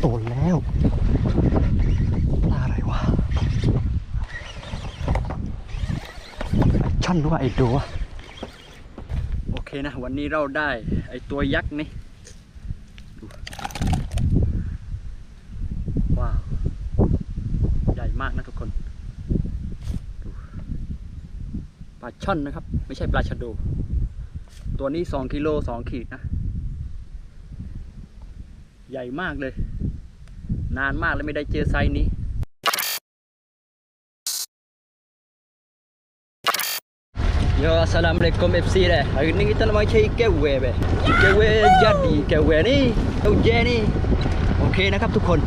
โตแล้วปลาอะไรวะช่อนหรือว่าไอโดวะโอเคนะ วันนี้เราได้ไอ้ตัวยักษ์นี่ว้าว ใหญ่มากนะทุกคนปลาช่อนนะครับ ไม่ใช่ปลาชะโด ตัวนี้สองกิโลสองขีดนะ ใหญ่มากเลย นานมากแล้วไม่ได้เจอไซส์นี้ Yo, Assalamualaikum FC dah. Hari ni kita nak main cari ikan weh be. Ikan weh jadi, ikan weh ni, tau je ni. โอเคนะครับทุกคน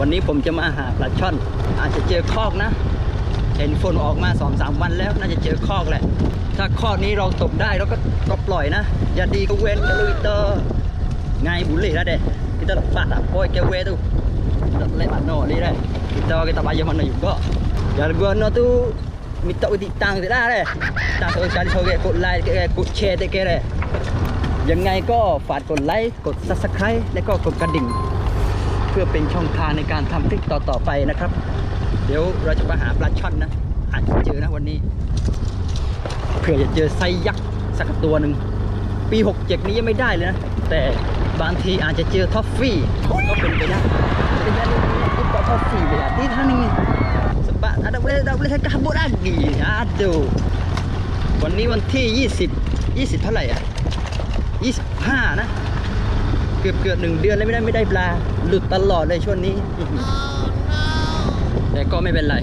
วันนี้ผมจะมาหาปลาช่อน อาจจะเจอคอกนะเห็นฝนออกมาสองสามวันแล้วน่าจะเจอคอกแหละ ถ้าคอกนี้เราตกได้เราก็ก็ปล่อยนะ อย่าดีก็เว้นก็ลุยเตอร์ ngay boleh lah deh kita lepas tak poi kewe tu kita telat mana ni deh kita kita bayar mana juga dan guna tu minta uti tang tu dah deh tang tu sekali sore กดไลค์กดแชร์ได้แค่เลยยังไงก็ฝากกดไลค์กด subscribe และก็กดกระดิ่ง เพื่อเป็นช่องทางในการทำคลิปต่อๆไปนะครับ เดี๋ยวเราจะมาหาปลาช่อนนะ อาจจะเจอนะวันนี้เผื่อจะเจอไซยักษ์สักตัวหนึ่งปี 67 นี้ยังไม่ได้เลยนะ แต่ บางทีอาจจะเจอท็อฟฟี่ก็เป็นไปได้เป็นไปได้ที่ต่อท็อฟฟี่ไปแล้วที่ท่านี้ sebab ada boleh ada boleh kabut lagi aduh วันนี้วันที่ 20 20 เท่าไหร่อะ25 นะ เกือบเกือบหนึ่งเดือนแล้วไม่ได้ไม่ได้ปลา หลุดตลอดเลยช่วงนี้ แต่ก็ไม่เป็นไร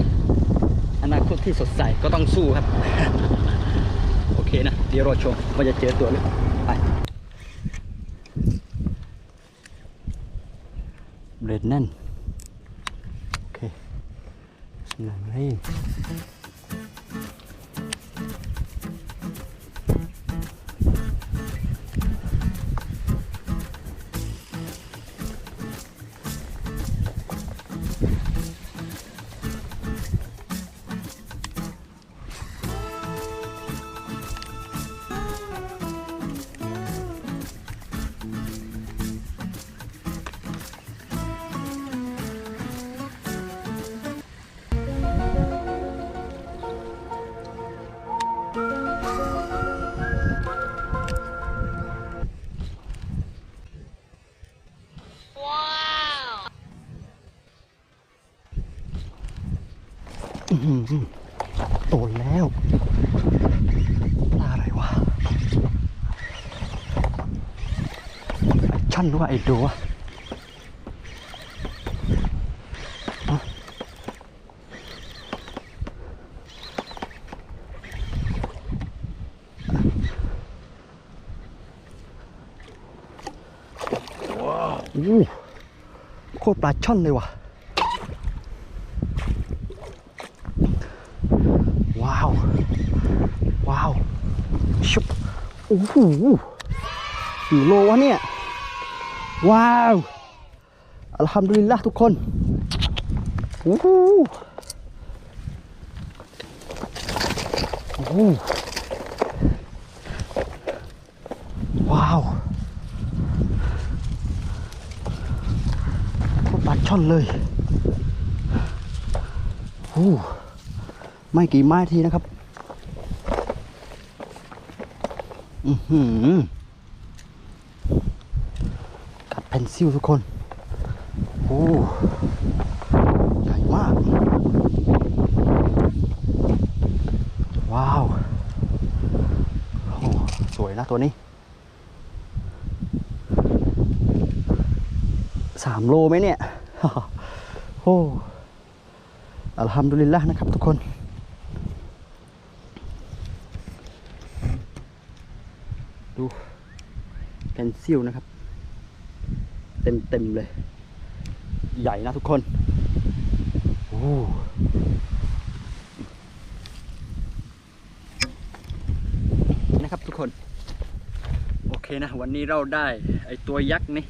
อนาคตที่สดใสก็ต้องสู้ครับ โอเคนะ เดี๋ยวรอชมว่าจะเจอตัวหรือเปล่าไป เบรดแน่น โอเคหนังให้อื้อ หือโตแล้วปลาอะไรวะช่อนหรือว่าไอโดวะฮะอู้โคตรปลาช่อนเลยว่ะ ว้าว ว้าว ชุบ โอ้โหกี่โลวะเนี่ย ว้าวอัลฮัมดุลิลละทุกคนโอ้โหโอ้โหว้าวโคตรปลาช่อนเลยโอ้ไม่กี่ไม้ทีนะครับ อือหือ กัดเพนซิลทุกคน โอ้ใหญ่มาก ว้าว โอ้สวยนะตัวนี้สามโลไหมเนี่ย โอ้อัลฮัมดุลิลละนะครับทุกคน ดูเพนซิลนะครับ เต็มเต็มเลย ใหญ่นะทุกคนโอ้นะครับทุกคน โอเคนะ วันนี้เราได้ไอตัวยักษ์นี่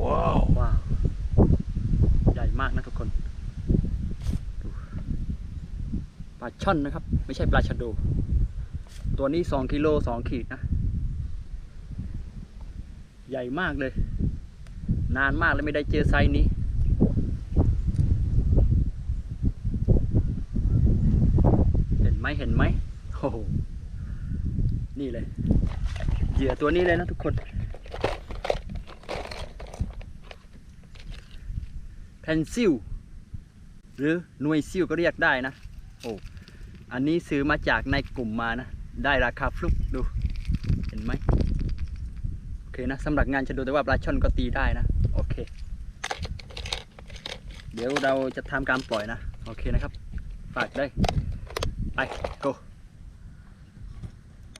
ว้าวว้าว ใหญ่มากนะทุกคนปลาช่อนนะครับ ไม่ใช่ปลาชะโด ตัวนี้สองกิโลสองขีดนะ ใหญ่มากเลย นานมากแล้วไม่ได้เจอไซส์นี้เห็นไหมเห็นไหมโอ้โห นี่เลย เหยื่อตัวนี้เลยนะทุกคนเพนซิลหรือหน่วยซิลก็เรียกได้นะ โอ้ อันนี้ซื้อมาจากในกลุ่มมานะ ได้ราคาฟลุกดูเห็นไหมโอเคนะสำหรับงานจะดูแต่ว่าปลาช่อนก็ตีได้นะโอเค เดี๋ยวเราจะทำการปล่อยนะ โอเคนะครับ ฝากได้ ไป go